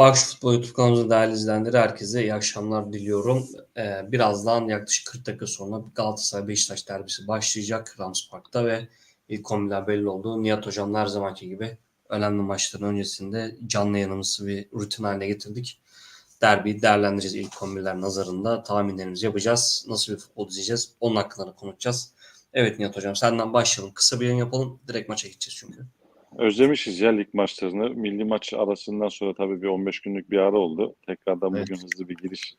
Bakş Futbol YouTube kanalımızın değerli izleyenleri herkese iyi akşamlar diliyorum. Ee, birazdan yaklaşık 40 dakika sonra Galatasaray Beşiktaş derbisi başlayacak Rams Park'ta ve ilk kombinler belli oldu. Nihat Hocam her zamanki gibi önemli maçların öncesinde canlı yayınımızı bir rutin haline getirdik. Derbiyi değerlendireceğiz ilk kombinler nazarında. Tahminlerimizi yapacağız. Nasıl bir futbol izleyeceğiz? Onun hakkında da konuşacağız. Evet Nihat Hocam senden başlayalım. Kısa bir yayın yapalım. Direkt maça geçeceğiz çünkü. Özlemişiz ya lig maçlarını. Milli maç arasından sonra tabii bir 15 günlük bir ara oldu. Tekrardan Evet. bugün hızlı bir giriş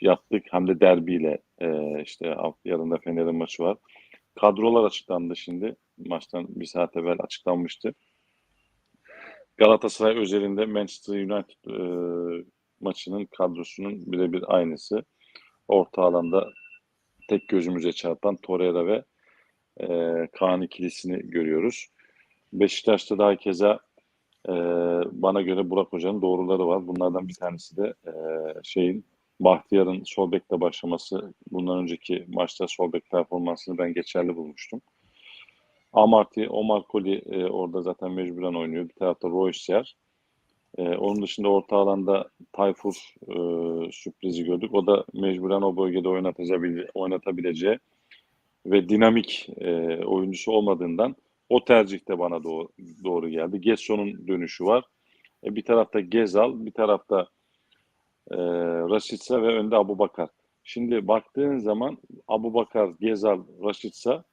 yaptık. Hem de derbiyle e, işte yarın da Fener'in maçı var. Kadrolar açıklandı şimdi. Maçtan bir saat evvel açıklanmıştı. Galatasaray özelinde Manchester United e, maçının kadrosunun birebir aynısı. Orta alanda tek gözümüze çarpan Torreira ve e, Kaan ikilisini görüyoruz. Beşiktaş'ta da keza e, bana göre Burak Hoca'nın doğruları var. Bunlardan bir tanesi de e, şeyin Bahtiyar'ın sol bekle başlaması. Bundan önceki maçta sol bek performansını ben geçerli bulmuştum. Amarty, Omar Koli e, orada zaten mecburen oynuyor. Bir tarafta Royce e, onun dışında orta alanda Tayfur e, sürprizi gördük. O da mecburen o bölgede oynatabileceği ve dinamik e, oyuncusu olmadığından o tercih de bana doğru, doğru geldi. Gesson'un dönüşü var. E, bir tarafta Gezal, bir tarafta e, Rashica ve önde Abu Bakar. Şimdi baktığın zaman Abu Bakar, Gezal, Rashica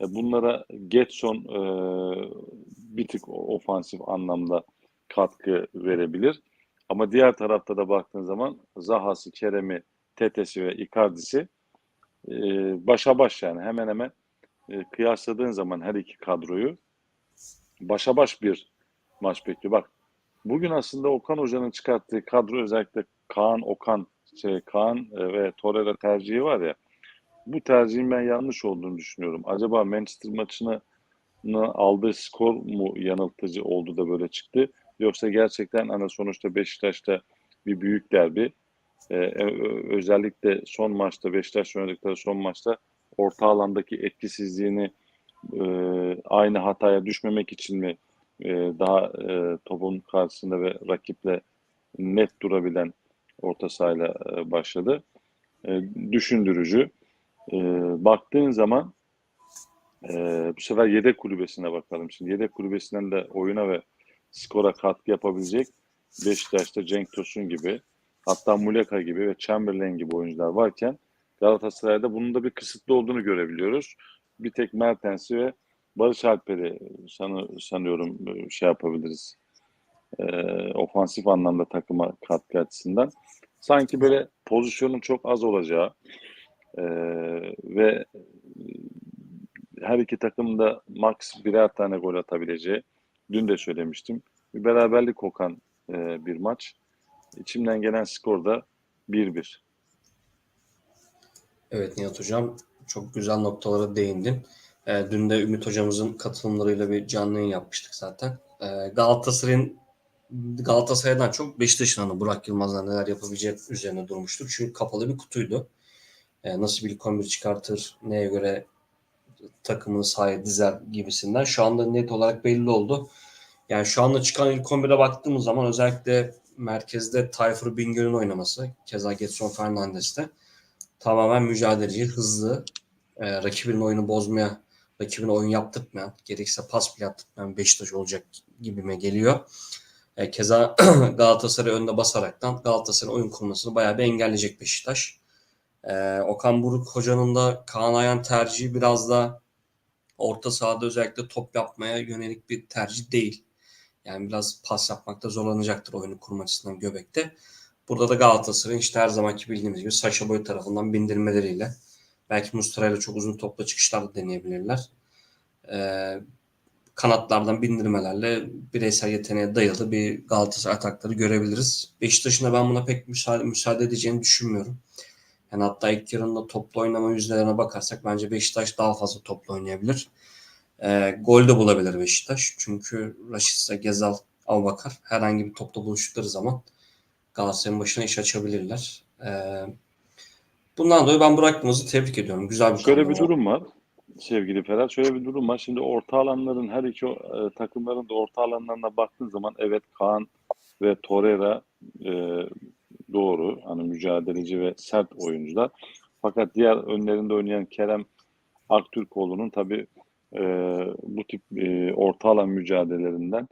e, bunlara Getson e, bir tık ofansif anlamda katkı verebilir. Ama diğer tarafta da baktığın zaman Zaha'sı, Kerem'i, Tetes'i ve Icardi'si e, başa baş yani hemen hemen e, kıyasladığın zaman her iki kadroyu başa baş bir maç bekliyor. Bak bugün aslında Okan Hoca'nın çıkarttığı kadro özellikle Kaan, Okan, şey, Kaan e, ve Torreira tercihi var ya bu tercihin ben yanlış olduğunu düşünüyorum. Acaba Manchester maçını aldığı skor mu yanıltıcı oldu da böyle çıktı? Yoksa gerçekten hani sonuçta Beşiktaş'ta bir büyük derbi. Ee, özellikle son maçta Beşiktaş oynadıkları son maçta orta alandaki etkisizliğini e, aynı hataya düşmemek için mi e, daha e, topun karşısında ve rakiple net durabilen orta sahayla e, başladı. E, düşündürücü. E, baktığın zaman e, bu sefer yedek kulübesine bakalım. Şimdi yedek kulübesinden de oyuna ve skora katkı yapabilecek Beşiktaş'ta Cenk Tosun gibi hatta Muleka gibi ve Chamberlain gibi oyuncular varken Galatasaray'da bunun da bir kısıtlı olduğunu görebiliyoruz. Bir tek Mertens'i ve Barış Alper'i sanı, sanıyorum şey yapabiliriz. E, ofansif anlamda takıma katkı açısından. Sanki böyle pozisyonun çok az olacağı e, ve her iki takım da max birer tane gol atabileceği dün de söylemiştim. Bir beraberlik kokan e, bir maç. İçimden gelen skor da 1-1. Evet Nihat Hocam çok güzel noktalara değindin. E, dün de Ümit Hocamızın katılımlarıyla bir canlı yayın yapmıştık zaten. E, Galatasaray'ın Galatasaray'dan çok Beşiktaş'ın hani Burak Yılmaz'la neler yapabilecek üzerine durmuştuk. Çünkü kapalı bir kutuydu. E, nasıl bir kombin çıkartır, neye göre takımını sahaya dizer gibisinden. Şu anda net olarak belli oldu. Yani şu anda çıkan ilk 11'e baktığımız zaman özellikle merkezde Tayfur Bingöl'ün oynaması, keza Getson Fernandes'te tamamen mücadeleci, hızlı, e, rakibin oyunu bozmaya, rakibin oyun yaptırtmayan, gerekirse pas bile yaptırtmayan Beşiktaş olacak gibime geliyor. E, keza Galatasaray önde basaraktan Galatasaray oyun kurmasını bayağı bir engelleyecek Beşiktaş. E, Okan Buruk hocanın da Kaan Ayan tercihi biraz da orta sahada özellikle top yapmaya yönelik bir tercih değil. Yani biraz pas yapmakta zorlanacaktır oyunu kurma açısından Göbek'te. Burada da Galatasaray'ın işte her zamanki bildiğimiz gibi Saşa Boy tarafından bindirmeleriyle belki Mustafa ile çok uzun topla çıkışlar deneyebilirler. Ee, kanatlardan bindirmelerle bireysel yeteneğe dayalı bir Galatasaray atakları görebiliriz. Beşiktaş'ın da ben buna pek müsaade, müsaade edeceğini düşünmüyorum. Yani hatta ilk yarında toplu oynama yüzdelerine bakarsak bence Beşiktaş daha fazla toplu oynayabilir. E, gol de bulabilir Beşiktaş. Çünkü Raşitsa, Gezal, Avbakar herhangi bir topta buluştukları zaman Galatasaray'ın başına iş açabilirler. E, bundan dolayı ben Burak Yılmaz'ı tebrik ediyorum. Güzel bir Şöyle bir durum var sevgili Ferhat. Şöyle bir durum var. Şimdi orta alanların her iki e, takımların da orta alanlarına baktığın zaman evet Kaan ve Torreira e, doğru. Hani mücadeleci ve sert oyuncular. Fakat diğer önlerinde oynayan Kerem Aktürkoğlu'nun tabii e, bu tip e, orta alan mücadelelerinden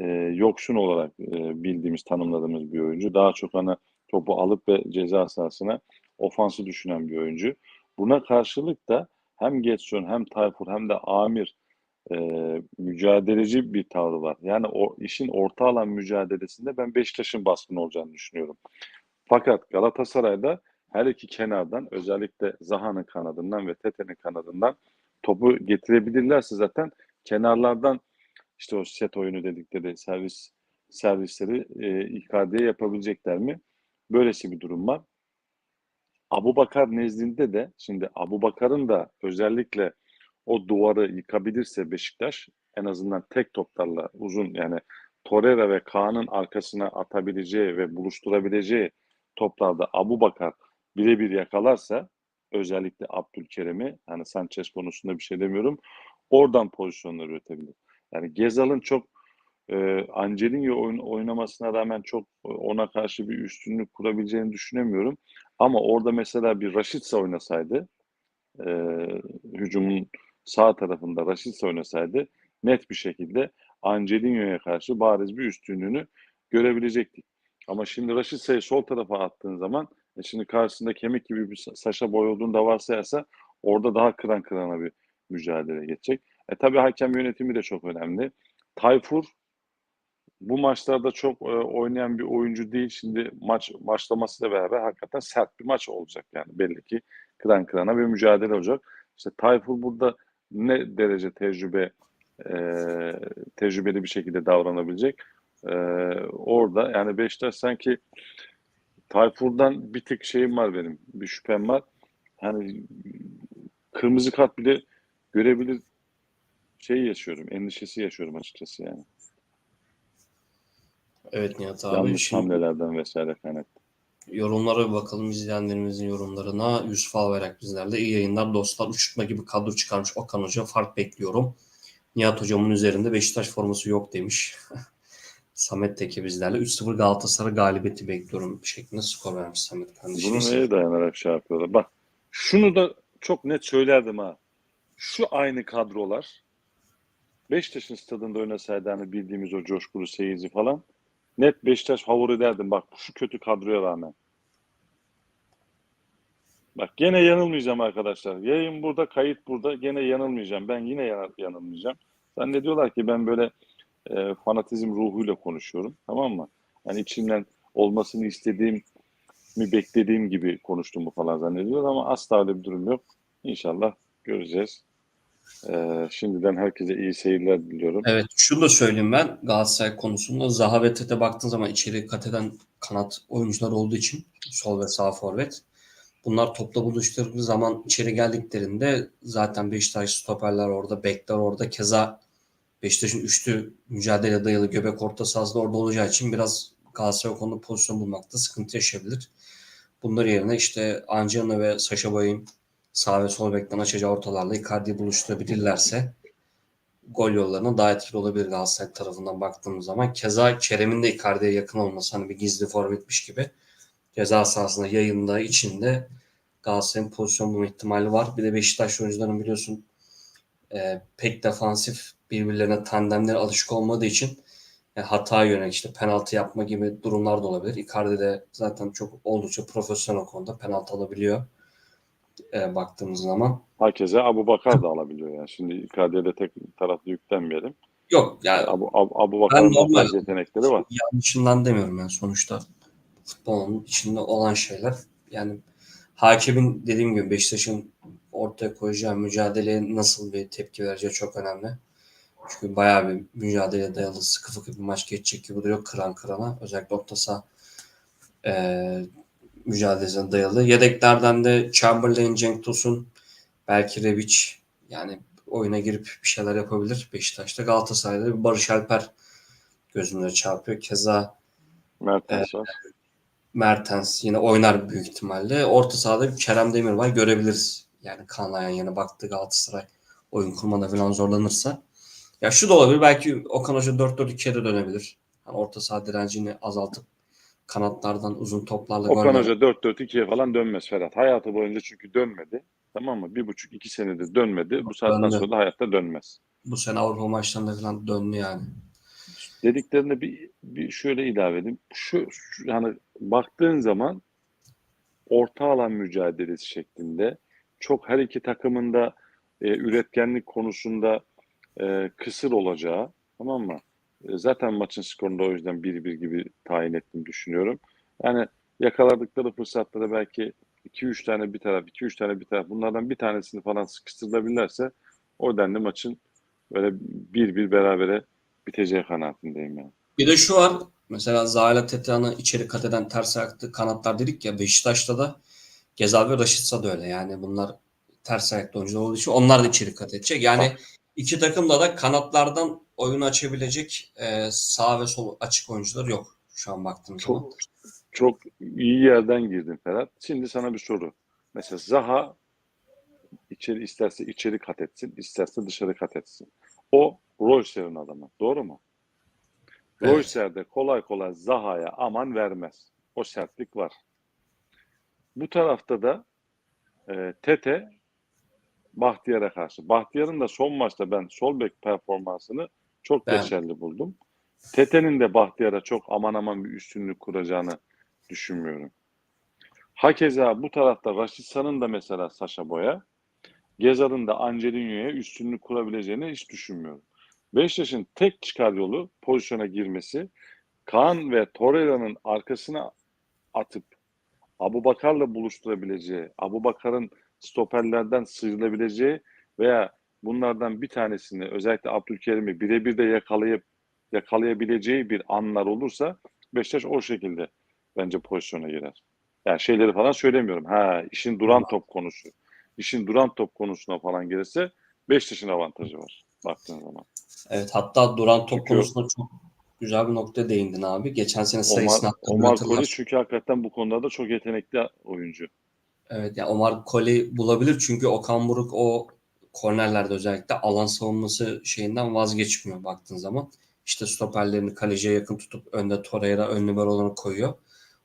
e, yoksun olarak e, bildiğimiz, tanımladığımız bir oyuncu. Daha çok hani topu alıp ve ceza sahasına ofansı düşünen bir oyuncu. Buna karşılık da hem Getson hem Tayfur hem de Amir e, mücadeleci bir tavrı var. Yani o işin orta alan mücadelesinde ben Beşiktaş'ın baskın olacağını düşünüyorum. Fakat Galatasaray'da her iki kenardan özellikle Zaha'nın kanadından ve Tete'nin kanadından topu getirebilirlerse zaten kenarlardan işte o set oyunu dedikleri servis servisleri e, Icardi'ye yapabilecekler mi? Böylesi bir durum var. Abu Bakar nezdinde de şimdi Abu Bakar'ın da özellikle o duvarı yıkabilirse Beşiktaş en azından tek toplarla uzun yani Torreira ve Kaan'ın arkasına atabileceği ve buluşturabileceği toplarda Abu Bakar birebir yakalarsa özellikle Abdülkerim'i hani Sanchez konusunda bir şey demiyorum. Oradan pozisyonlar üretebilir. Yani Gezal'ın çok e, Angelino oyun, oynamasına rağmen çok e, ona karşı bir üstünlük kurabileceğini düşünemiyorum. Ama orada mesela bir Raşitsa oynasaydı e, hücumun sağ tarafında Raşitsa oynasaydı net bir şekilde Angelino'ya karşı bariz bir üstünlüğünü görebilecektik. Ama şimdi Raşitsa'yı sol tarafa attığın zaman e şimdi karşısında kemik gibi bir Saşa Boy olduğunu da varsayarsa orada daha kıran kırana bir mücadele geçecek. E tabii hakem yönetimi de çok önemli. Tayfur bu maçlarda çok e, oynayan bir oyuncu değil. Şimdi maç başlamasıyla beraber hakikaten sert bir maç olacak yani belli ki kıran kırana bir mücadele olacak. İşte Tayfur burada ne derece tecrübe e, tecrübeli bir şekilde davranabilecek. E, orada yani Beşiktaş sanki Tayfur'dan bir tık şeyim var benim. Bir şüphem var. Hani kırmızı kart bile görebilir şey yaşıyorum. Endişesi yaşıyorum açıkçası yani. Evet Nihat abi. Yanlış Şimdi hamlelerden vesaire kaynaklı. yorumlara bir bakalım izleyenlerimizin yorumlarına. Yusuf Albayrak bizlerle. iyi yayınlar dostlar. Uçurtma gibi kadro çıkarmış Okan Hoca. Fark bekliyorum. Nihat Hocamın üzerinde Beşiktaş forması yok demiş. Samet Teke bizlerle. 3-0 Galatasaray galibiyeti bekliyorum şeklinde skor vermiş Samet Bunu kardeşimiz. neye dayanarak şey yapıyorlar? Bak şunu da çok net söylerdim ha. Şu aynı kadrolar Beşiktaş'ın stadında oynasaydı hani bildiğimiz o coşkulu seyirci falan net Beşiktaş favori derdim bak şu kötü kadroya rağmen. Bak gene yanılmayacağım arkadaşlar. Yayın burada, kayıt burada. Gene yanılmayacağım. Ben yine yan- yanılmayacağım. Zannediyorlar ki ben böyle e, fanatizm ruhuyla konuşuyorum. Tamam mı? Yani içimden olmasını istediğim mi beklediğim gibi konuştuğumu falan zannediyorlar ama asla öyle bir durum yok. İnşallah göreceğiz. Ee, şimdiden herkese iyi seyirler diliyorum. Evet şunu da söyleyeyim ben Galatasaray konusunda Zaha ve Tete baktığın zaman içeri kat eden kanat oyuncular olduğu için sol ve sağ forvet. Bunlar topla buluşturduğu zaman içeri geldiklerinde zaten Beşiktaş stoperler orada, bekler orada. Keza Beşiktaş'ın üçlü mücadele dayalı göbek orta sahası da orada olacağı için biraz Galatasaray konuda pozisyon bulmakta sıkıntı yaşayabilir. Bunlar yerine işte Angelino ve Saşa Boy'un sağ ve sol bekten açacağı ortalarla Icardi'yi buluşturabilirlerse gol yollarına daha etkili olabilir Galatasaray tarafından baktığımız zaman. Keza Kerem'in de Icardi'ye yakın olması hani bir gizli forvetmiş gibi ceza sahasında yayında içinde Galatasaray'ın pozisyon bulma ihtimali var. Bir de Beşiktaş oyuncuların biliyorsun e, pek defansif birbirlerine tandemlere alışık olmadığı için e, hata yönelik işte penaltı yapma gibi durumlar da olabilir. Icardi de zaten çok oldukça profesyonel konuda penaltı alabiliyor e, baktığımız zaman. Herkese Abu Bakar da alabiliyor yani. Şimdi Icardi'ye de tek taraflı yüklenmeyelim. Yok yani Abu, Abu, Abu Bakar'ın normal- yetenekleri var. yanlışından demiyorum yani sonuçta futbolun içinde olan şeyler. Yani hakemin dediğim gibi Beşiktaş'ın ortaya koyacağı mücadeleye nasıl bir tepki vereceği çok önemli. Çünkü bayağı bir mücadele dayalı sıkı fıkı bir maç geçecek gibi duruyor kıran kırana. Özellikle orta saha eee mücadelesine dayalı. Yedeklerden de Chamberlain, Cenk Tosun, belki Rebic yani oyuna girip bir şeyler yapabilir Beşiktaş'ta. Galatasaray'da bir Barış Alper gözümüze çarpıyor. Keza Mertens var. Mertens yine oynar büyük ihtimalle. Orta sahada bir Kerem Demirbay görebiliriz. Yani Kaan yana baktı Galatasaray oyun kurmada falan zorlanırsa. Ya şu da olabilir. Belki Okan Hoca 4-4-2'ye de dönebilir. Yani orta saha direncini azaltıp kanatlardan uzun toplarla Okan goller- Hoca 4-4-2'ye falan dönmez Ferhat. Hayatı boyunca çünkü dönmedi. Tamam mı? Bir buçuk iki senedir dönmedi. Bu saatten Döndü. sonra da hayatta dönmez. bu sene Avrupa maçlarında falan döndü yani. Dediklerine bir, bir şöyle ilave edeyim. Şu, şu yani baktığın zaman orta alan mücadelesi şeklinde çok her iki takımın da e, üretkenlik konusunda e, kısır olacağı tamam mı? E, zaten maçın skorunu da o yüzden 1-1 gibi tayin ettim düşünüyorum. Yani yakaladıkları fırsatları belki 2-3 tane bir taraf, 2-3 tane bir taraf bunlardan bir tanesini falan sıkıştırılabilirlerse o denli maçın böyle 1-1 berabere biteceği kanaatindeyim yani. Bir de şu var. Mesela Zahra Tetean'ı içeri kat eden ters ayaklı kanatlar dedik ya Beşiktaş'ta da Gezal ve Raşitsa da öyle. Yani bunlar ters ayaklı oyuncular olduğu için onlar da içeri kat edecek. Yani iki takımda da kanatlardan oyunu açabilecek e, sağ ve sol açık oyuncular yok şu an baktığım zaman. Çok çok iyi yerden girdin Ferhat. Şimdi sana bir soru. Mesela Zaha içeri isterse içeri kat etsin, isterse dışarı kat etsin. O Royster'ın adamı. Doğru mu? Evet. Royster de kolay kolay Zaha'ya aman vermez. O sertlik var. Bu tarafta da e, Tete Bahtiyar'a karşı. Bahtiyar'ın da son maçta ben sol bek performansını çok Ben- geçerli buldum. Tete'nin de Bahtiyar'a çok aman aman bir üstünlük kuracağını düşünmüyorum. Hakeza bu tarafta Raşitsa'nın da mesela Saşa Boya, Gezal'ın da Angelino'ya üstünlük kurabileceğini hiç düşünmüyorum. Beşiktaş'ın tek çıkar yolu pozisyona girmesi, Kaan ve Torreira'nın arkasına atıp Abu Bakar'la buluşturabileceği, Abu Bakar'ın stoperlerden sıyrılabileceği veya bunlardan bir tanesini özellikle Abdülkerim'i birebir de yakalayıp yakalayabileceği bir anlar olursa Beşiktaş o şekilde bence pozisyona girer. Yani şeyleri falan söylemiyorum. Ha işin duran top konusu. İşin duran top konusuna falan gelirse Beşiktaş'ın avantajı var baktığın zaman. Evet hatta duran top Çünkü- konusunda çok güzel bir nokta değindin abi. Geçen sene Omar, sayısını Omar hatırlarsın. Koli çünkü hakikaten bu konuda da çok yetenekli oyuncu. Evet yani Omar Koli bulabilir çünkü Okan Buruk o kornerlerde özellikle alan savunması şeyinden vazgeçmiyor baktığın zaman. İşte stoperlerini kaleciye yakın tutup önde Torreira ön liberolarını koyuyor.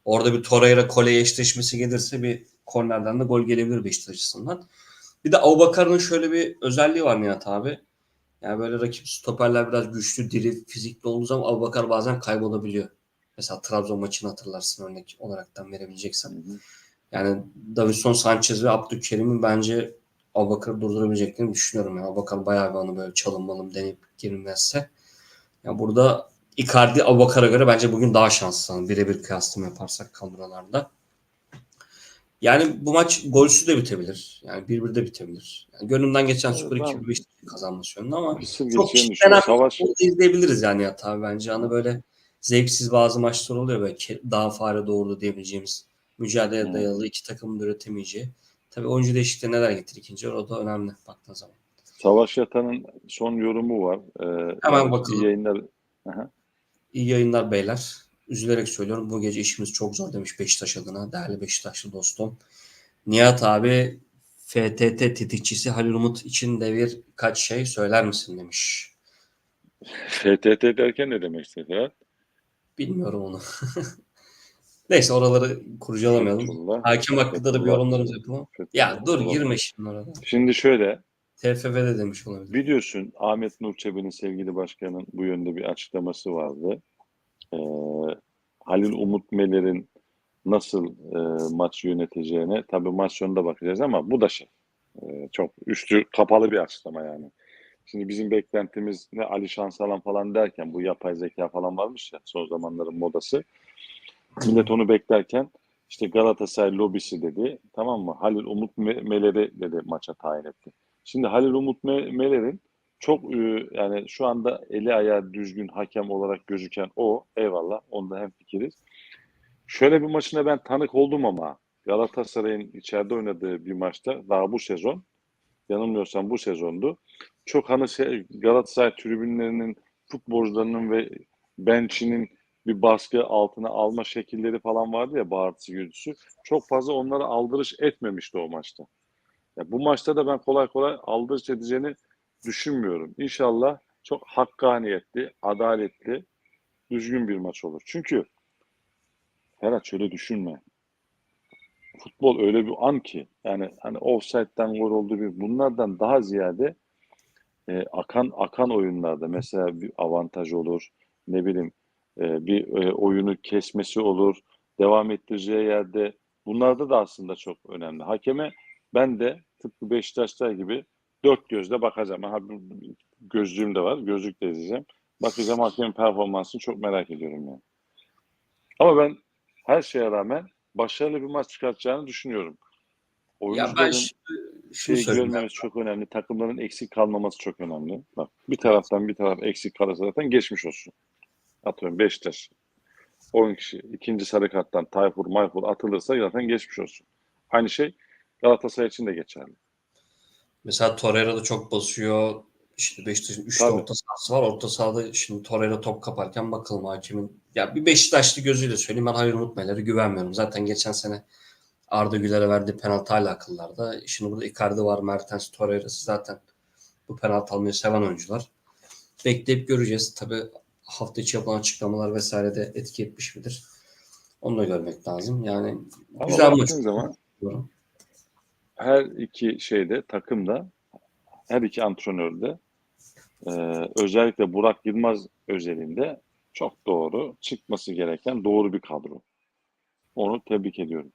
Orada bir Torreira Kole eşleşmesi gelirse bir kornerden de gol gelebilir Beşiktaş açısından. Bir de Abubakar'ın şöyle bir özelliği var Nihat abi. Yani böyle rakip stoperler biraz güçlü, diri, fizikli olduğu zaman Abubakar bazen kaybolabiliyor. Mesela Trabzon maçını hatırlarsın örnek olaraktan verebileceksen. Yani Davison Sanchez ve Abdülkerim'in bence Abubakar'ı durdurabileceklerini düşünüyorum. Yani Abubakar bayağı bir onu böyle çalınmalım deneyip girilmezse. Yani burada Icardi Abubakar'a göre bence bugün daha şanslı. Birebir kıyaslama yaparsak kadrolarda. Yani bu maç golsüz de bitebilir. Yani 1-1 de bitebilir. Yani gönlümden geçen Evet, 2-1 Beşiktaş'ın kazanması yönünde ama çok kitlenen bir Savaş, izleyebiliriz yani ya tabii bence. Hani böyle zevksiz bazı maçlar oluyor böyle daha fare doğurdu diyebileceğimiz mücadele Hı. dayalı iki takımın üretemeyeceği. Tabii oyuncu değişikliği neler getirir ikinci o da önemli baktığın zaman. Savaş Yatan'ın son yorumu var. Ee, Hemen bakalım. iyi yayınlar. Aha. İyi yayınlar beyler. Üzülerek söylüyorum bu gece işimiz çok zor demiş Beşiktaş adına. Değerli Beşiktaşlı dostum. Nihat abi FTT tetikçisi Halil Umut için de bir kaç şey söyler misin demiş. FTT derken ne demek istedi? Bilmiyorum onu. Neyse oraları kurcalamayalım. Fethullah. Hakem hakkında da bir Fethullah. yorumlarımız yapalım. Ya Fethullah. dur girme şimdi orada. Şimdi şöyle TFF'de demiş olabilir. biliyorsun Ahmet Nur Çebi'nin sevgili başkanın bu yönde bir açıklaması vardı. Ee, Halil Umut Meler'in nasıl e, maç yöneteceğine tabii maç sonunda bakacağız ama bu da şey e, çok üstü kapalı bir açıklama yani. Şimdi bizim beklentimiz ne Ali Şansalan falan derken bu yapay zeka falan varmış ya son zamanların modası. Millet onu beklerken işte Galatasaray lobisi dedi. Tamam mı? Halil Umut Me- Meler'i dedi maça tayin etti. Şimdi Halil Umut Me- Meler'in çok e, yani şu anda eli ayağı düzgün hakem olarak gözüken o. Eyvallah. Onda hem fikiriz. Şöyle bir maçına ben tanık oldum ama Galatasaray'ın içeride oynadığı bir maçta daha bu sezon yanılmıyorsam bu sezondu. Çok hani şey, Galatasaray tribünlerinin futbolcularının ve bench'inin bir baskı altına alma şekilleri falan vardı ya bağırtısı gürültüsü. Çok fazla onlara aldırış etmemişti o maçta. Ya bu maçta da ben kolay kolay aldırış edeceğini düşünmüyorum. İnşallah çok hakkaniyetli, adaletli düzgün bir maç olur. Çünkü Ferhat şöyle düşünme. Futbol öyle bir an ki yani hani offside'den gol oldu bir bunlardan daha ziyade e, akan akan oyunlarda mesela bir avantaj olur. Ne bileyim e, bir e, oyunu kesmesi olur. Devam ettireceği yerde bunlarda da aslında çok önemli. Hakeme ben de tıpkı Beşiktaşlar gibi dört gözle bakacağım. Ha, bu- bu- gözlüğüm de var. Gözlükle izleyeceğim. Bakacağım hakemin performansını çok merak ediyorum yani. Ama ben her şeye rağmen başarılı bir maç çıkartacağını düşünüyorum. Oyuncuların şeyi görmemiz çok önemli. Takımların eksik kalmaması çok önemli. Bak bir taraftan bir taraf eksik kalırsa zaten geçmiş olsun. Atıyorum Beşiktaş. 10 kişi ikinci sarı karttan Tayfur Mayfur atılırsa zaten geçmiş olsun. Aynı şey Galatasaray için de geçerli. Mesela Torreira da çok basıyor. İşte Beşiktaş'ın 3 Tabii. orta sahası var. Orta sahada şimdi Torreira top kaparken bakalım hakemin. Ya bir Beşiktaşlı gözüyle söyleyeyim ben hayır unutmayları güvenmiyorum. Zaten geçen sene Arda Güler'e verdiği penaltı hala akıllarda. Şimdi burada Icardi var, Mertens, Torreira'sı zaten bu penaltı almayı seven oyuncular. Bekleyip göreceğiz. Tabii hafta içi yapılan açıklamalar vesaire de etki etmiş midir? Onu da görmek lazım. Yani Ama güzel maç. zaman diyorum. her iki şeyde takımda her iki antrenör de e, özellikle Burak Yılmaz özelinde çok doğru çıkması gereken doğru bir kadro. Onu tebrik ediyorum.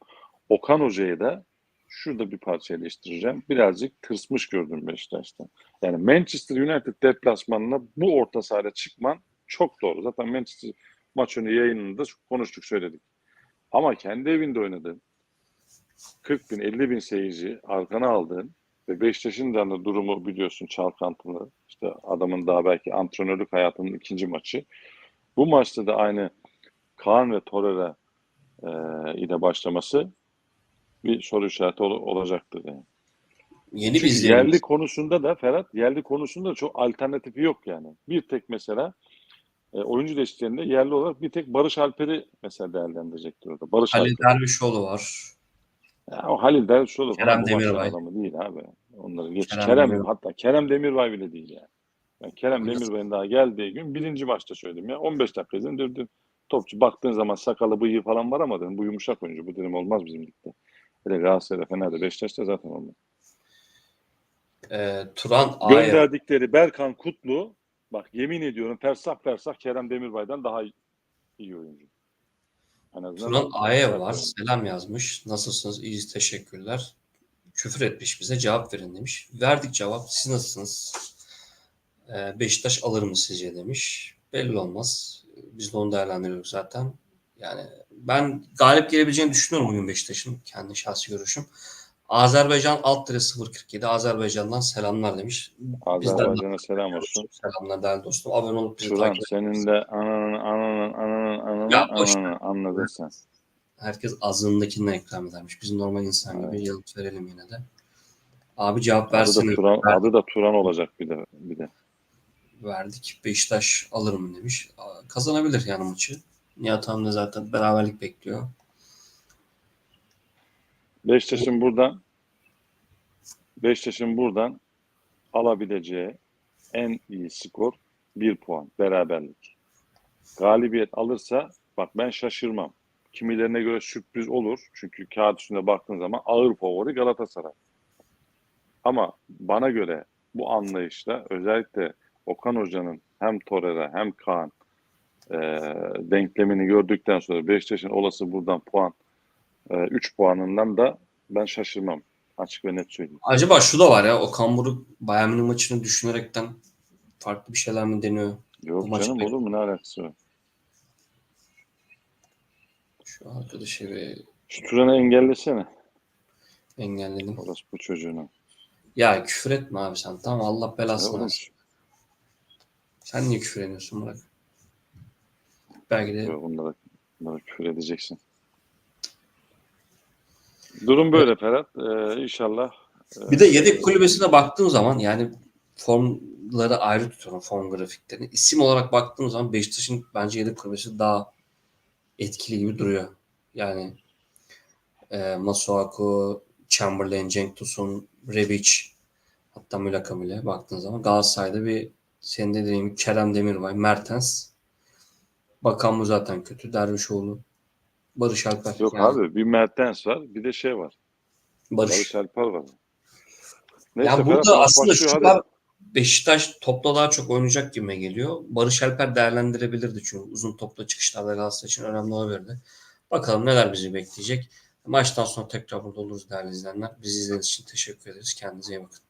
Okan Hoca'yı da şurada bir parça eleştireceğim. Birazcık tırsmış gördüm Beşiktaş'ta. Yani Manchester United deplasmanına bu orta sahada çıkman çok doğru. Zaten Manchester maç önü yayınında konuştuk söyledik. Ama kendi evinde oynadın. 40 bin 50 bin seyirci arkana aldın ve Beşiktaş'ın da hani durumu biliyorsun çalkantılı. İşte adamın daha belki antrenörlük hayatının ikinci maçı. Bu maçta da aynı Kaan ve Torreira e, ile başlaması bir soru işareti ol- olacaktır. Yani. Yeni bir Çünkü izleyelim. yerli konusunda da Ferhat, yerli konusunda da çok alternatifi yok yani. Bir tek mesela e, oyuncu değişikliklerinde yerli olarak bir tek Barış Alper'i mesela değerlendirecektir orada. Barış Halil Alper. Dervişoğlu var. Ya o Halil Dervişoğlu Kerem Demirbay. adamı değil abi. Onları geç. Kerem Kerem, Demirbay. hatta Kerem Demirbay bile değil yani. Ben Kerem Nasıl? Demirbay'ın daha geldiği gün birinci maçta söyledim ya. 15 dakika izledim dedim. Topçu baktığın zaman sakalı bıyığı falan var ama dedim bu yumuşak oyuncu. Bu dedim olmaz bizim ligde. Hele Galatasaray'da Fener'de Beşiktaş'ta zaten olmaz. Ee, Turan Aya. Gönderdikleri Berkan Kutlu bak yemin ediyorum fersah fersah Kerem Demirbay'dan daha iyi, oyuncu. Turan Aya var. Selam yazmış. Nasılsınız? İyiyiz. Teşekkürler. Küfür etmiş bize. Cevap verin demiş. Verdik cevap. Siz nasılsınız? Ee, Beşiktaş alır mı sizce demiş. Belli olmaz. Biz de onu değerlendiriyoruz zaten. Yani ben galip gelebileceğini düşünüyorum bugün Beşiktaş'ın. Kendi şahsi görüşüm. Azerbaycan alt dire 047. Azerbaycan'dan selamlar demiş. Azerbaycan'a selam olsun. Selamlar değerli dostum. Abone olup bizi Turan takip senin de ananın ananın ananın ananın ananın anladın sen. Herkes azındakinden ikram edermiş. Biz normal insan gibi Evet. yanıt verelim yine de. Abi cevap Adı da. Turan, Ver- adı da Turan olacak bir de bir de. verdik. Beşiktaş alır mı demiş. Kazanabilir yani maçı. Nihat Han da zaten beraberlik bekliyor. Beşiktaş'ın buradan Beşiktaş'ın buradan alabileceği en iyi skor bir puan beraberlik. Galibiyet alırsa bak ben şaşırmam. Kimilerine göre sürpriz olur. Çünkü kağıt üstünde baktığın zaman ağır favori Galatasaray. Ama bana göre bu anlayışla özellikle Okan Hoca'nın hem Torreira hem Kaan e, denklemini gördükten sonra Beşiktaş'ın olası buradan puan 3 puanından da ben şaşırmam. Açık ve net söyleyeyim. Acaba şu da var ya Okan Buruk Bayern Münih maçını düşünerekten farklı bir şeyler mi deniyor? Yok Bu canım olur mu ne alakası var? Şu arkadaşı bir Şu Turan'ı engellesene. engelledim. Orası bu çocuğunu. Ya küfür etme abi sen. Tamam Allah belasını versin. Sen niye küfür ediyorsun Burak? Belki de yok, bunlara, bunlara küfür edeceksin. Durum böyle Ferhat. Ee, inşallah. e, Bir de yedek kulübesine baktığım zaman yani formları ayrı tutuyorum form grafiklerini. İsim olarak baktığım zaman Beşiktaş'ın bence yedek kulübesi daha etkili gibi duruyor. Yani e, Masuaku, Chamberlain, Cenk Tosun, Rebic hatta Mülakam ile baktığın zaman Galatasaray'da bir senin de dediğin Kerem Demirbay, Mertens Bakan mı zaten kötü. Dervişoğlu. Barış Alper. Yok Yani abi bir Mertens var bir de şey var. Barış. Barış Alper var. Ya burada Fenerbahçe aslında başlıyor, şu hadi. var. Beşiktaş topla daha çok oynayacak gibime geliyor. Barış Alper değerlendirebilirdi çünkü uzun topla çıkışlarda Galatasaray için önemli olabilirdi. Bakalım neler bizi bekleyecek. Maçtan sonra tekrar burada oluruz değerli izleyenler. Bizi izlediğiniz için teşekkür ederiz. Kendinize iyi bakın.